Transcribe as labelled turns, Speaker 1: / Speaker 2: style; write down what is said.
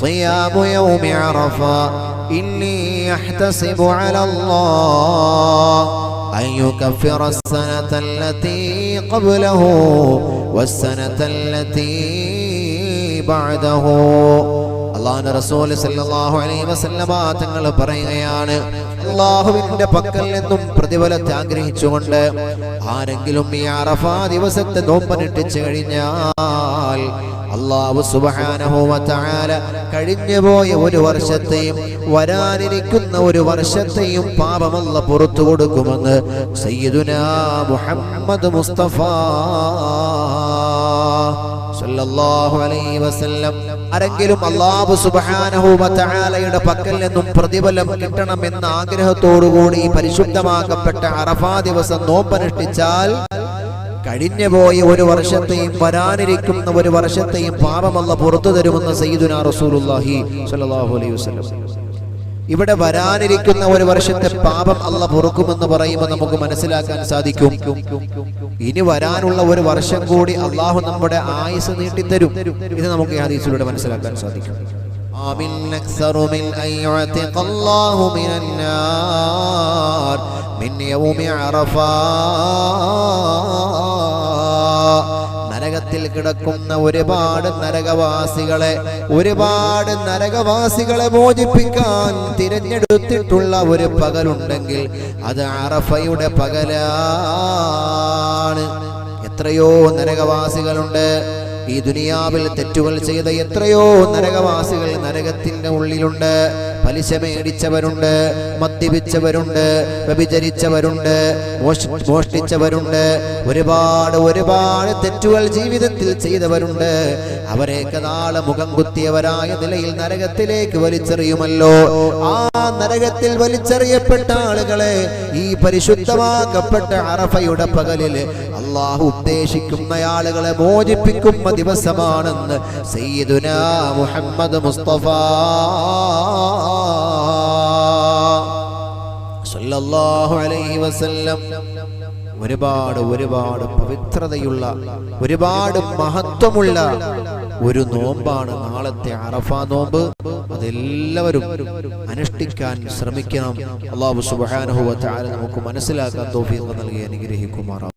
Speaker 1: صيام يوم عرفة إني أحتسب على الله أن يكفر السنة التي قبله والسنة التي بعده. അള്ളാഹുന്റെ റസൂൽ സല്ലല്ലാഹു അലൈഹി വസല്ലമ തങ്ങൾ പറയുകയാണ് അള്ളാഹുവിന്റെ പക്കൽ നിന്നും പ്രതിഫലത്തെ ആഗ്രഹിച്ചുകൊണ്ട് ആരെങ്കിലും ഈ അറഫ ദിവസത്തെ നോമ്പനുഷ്ഠിച്ചു കഴിഞ്ഞാൽ അള്ളാഹു തആല കഴിഞ്ഞുപോയ ഒരു വർഷത്തെയും വരാനിരിക്കുന്ന ഒരു വർഷത്തെയും പാപമല്ല പുറത്തു കൊടുക്കുമെന്ന് സയ്യിദുനാ മുഹമ്മദ് മുസ്തഫ സല്ലല്ലാഹു അലൈഹി വസല്ലം ആരെങ്കിലും അള്ളാഹു വ പക്കൽ നിന്നും പ്രതിഫലം കിട്ടണമെന്ന ആഗ്രഹത്തോടുകൂടി പരിശുദ്ധമാക്കപ്പെട്ട അറഫാ ദിവസം നോമ്പനുഷ്ഠിച്ചാൽ കഴിഞ്ഞു പോയ ഒരു വർഷത്തെയും വരാനിരിക്കുന്ന ഒരു വർഷത്തെയും പാപമല്ല പുറത്തു തരുമെന്ന് സയ്യിദുനാ റസൂലുള്ളാഹി സ്വല്ലല്ലാഹു അലൈഹി വസല്ലം. ഇവിടെ വരാനിരിക്കുന്ന ഒരു വർഷത്തെ പാപം അല്ല പൊറുക്കുമെന്ന് പറയുമ്പോൾ നമുക്ക് മനസ്സിലാക്കാൻ സാധിക്കും ഇനി വരാനുള്ള ഒരു വർഷം കൂടി അള്ളാഹു നമ്മുടെ ആയുസ് നീട്ടിത്തരും ഇത് നമുക്ക് ഈ ഹദീസിലൂടെ മനസ്സിലാക്കാൻ സാധിക്കും آمن أكثر من أن يعتق الله من النار من يوم عرفات നരകത്തിൽ കിടക്കുന്ന ഒരുപാട് നരകവാസികളെ ഒരുപാട് നരകവാസികളെ മോചിപ്പിക്കാൻ തിരഞ്ഞെടുത്തിട്ടുള്ള ഒരു പകലുണ്ടെങ്കിൽ അത് അറഫയുടെ പകലാണ്. എത്രയോ നരകവാസികളുണ്ട്. ഈ ദുനിയാവിൽ തെറ്റുകൾ ചെയ്ത എത്രയോ നരകവാസികൾ നരകത്തിന്റെ ഉള്ളിലുണ്ട്. പലിശ മേടിച്ചവരുണ്ട് മദ്യപിച്ചവരുണ്ട് വ്യഭിചരിച്ചവരുണ്ട് മോഷ്ടിച്ചവരുണ്ട്. ഒരുപാട് ഒരുപാട് തെറ്റുകൾ ജീവിതത്തിൽ ചെയ്തവരുണ്ട്. അവരെയൊക്കെ നാളെ മുഖം കുത്തിയവരായ നിലയിൽ നരകത്തിലേക്ക് വലിച്ചെറിയുമല്ലോ. ആ നരകത്തിൽ വലിച്ചെറിയപ്പെട്ട ആളുകളെ ഈ പരിശുദ്ധമാക്കപ്പെട്ട അറഫയുടെ പകലിൽ അള്ളാഹു ഉദ്ദേശിക്കുന്ന ആളുകളെ മോചിപ്പിക്കുന്ന ദിവസമാണെന്ന് സയ്യിദുന മുഹമ്മദ് മുസ്തഫ. സല്ലല്ലാഹു അലൈഹി വസല്ലം. ഒരുപാട് ഒരുപാട് പവിത്രതയുള്ള ഒരുപാട് മഹത്വമുള്ള ഒരു നോമ്പാണ് നാളത്തെ അറഫ നോമ്പ്. അതെല്ലാവരും അനുഷ്ഠിക്കാൻ ശ്രമിക്കണം. അള്ളാഹു തആല നമുക്ക് മനസ്സിലാക്കാൻ തോഫീഖ് നൽകി അനുഗ്രഹിക്കുമാറാം.